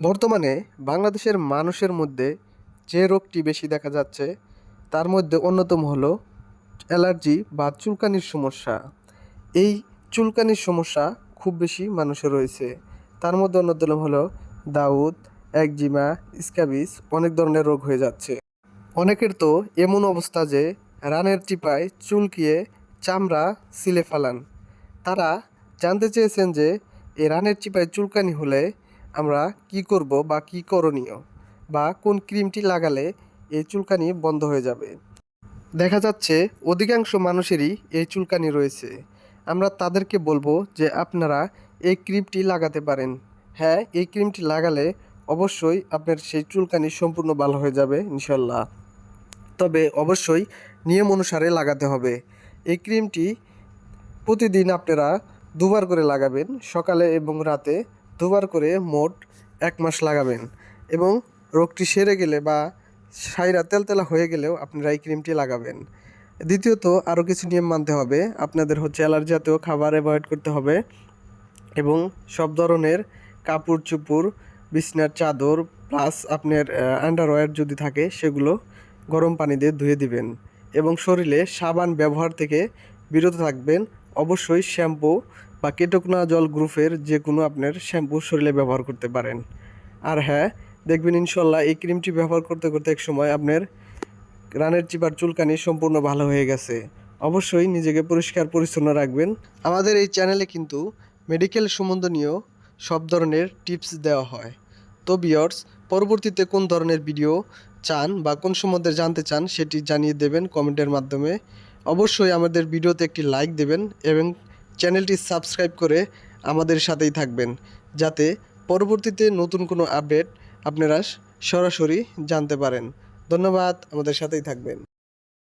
বর্তমানে বাংলাদেশের মানুষের মধ্যে যে রোগটি বেশি দেখা যাচ্ছে, তার মধ্যে অন্যতম হলো অ্যালার্জি বা চুলকানির সমস্যা। এই চুলকানির সমস্যা খুব বেশি মানুষের রয়েছে। তার মধ্যে অন্যতম হলো দাউদ, একজিমা, স্ক্যাবিস অনেক ধরনের রোগ হয়ে যাচ্ছে। অনেকের তো এমন অবস্থা যে রানের টিপায় চুলকিয়ে চামড়া সিলে ফেলান। তারা জানতে চেয়েছেন যে এই রানের চিপায় চুলকানি হলে আমরা কি করব বা কি করণীয় বা কোন ক্রিমটি লাগালে এই চুলকানি বন্ধ হয়ে যাবে? দেখা যাচ্ছে অধিকাংশ মানুষেরই এই চুলকানি রয়েছে। আমরা তাদেরকে বলব যে আপনারা এই ক্রিমটি লাগাতে পারেন। হ্যাঁ এই ক্রিমটি লাগালে অবশ্যই আপনার সেই চুলকানি সম্পূর্ণ ভালো হয়ে যাবে ইনশাল্লাহ তবে অবশ্যই নিয়ম অনুসারে লাগাতে হবে। এই ক্রিমটি প্রতিদিন আপনারা দুবার করে লাগাবেন, সকালে এবং রাতে। দুবার করে মোট এক মাস লাগাবেন এবং রোগটি সেরে গেলে বা সাইরা তেলতেলা হয়ে গেলেও আপনারা এই ক্রিমটি লাগাবেন। দ্বিতীয়ত আরও কিছু নিয়ম মানতে হবে। আপনাদের হচ্ছে অ্যালার্জি জাতীয় খাবার অ্যাভয়েড করতে হবে এবং সব ধরনের কাপড় চুপড়, বিছনার চাদর প্লাস আপনার আন্ডারওয়্যার যদি থাকে সেগুলো গরম পানি দিয়ে ধুয়ে দিবেন এবং শরীরে সাবান ব্যবহার থেকে বিরত থাকবেন। অবশ্যই শ্যাম্পু বা কেটকনা জল গ্রুপের যে কোনো আপনার শ্যাম্পু শরীরে ব্যবহার করতে পারেন। আর হ্যাঁ দেখবেন ইনশাল্লাহ এই ক্রিমটি ব্যবহার করতে করতে এক সময় আপনার রানের চিপার চুলকানি সম্পূর্ণ ভালো হয়ে গেছে। অবশ্যই নিজেকে পরিষ্কার পরিচ্ছন্ন রাখবেন। আমাদের এই চ্যানেলে কিন্তু মেডিকেল সম্বন্ধনীয় সব ধরনের টিপস দেওয়া হয়। তো বিয়র্স পরবর্তীতে কোন ধরনের ভিডিও চান বা কোন সম্বন্ধে জানতে চান সেটি জানিয়ে দেবেন কমেন্টের মাধ্যমে। অবশ্যই আমাদের ভিডিওতে একটি লাইক দেবেন এবং চ্যানেলটি সাবস্ক্রাইব করে আমাদের সাথেই থাকবেন, যাতে পরবর্তীতে নতুন কোনো আপডেট আপনারা সরাসরি জানতে পারেন। ধন্যবাদ, আমাদের সাথেই থাকবেন।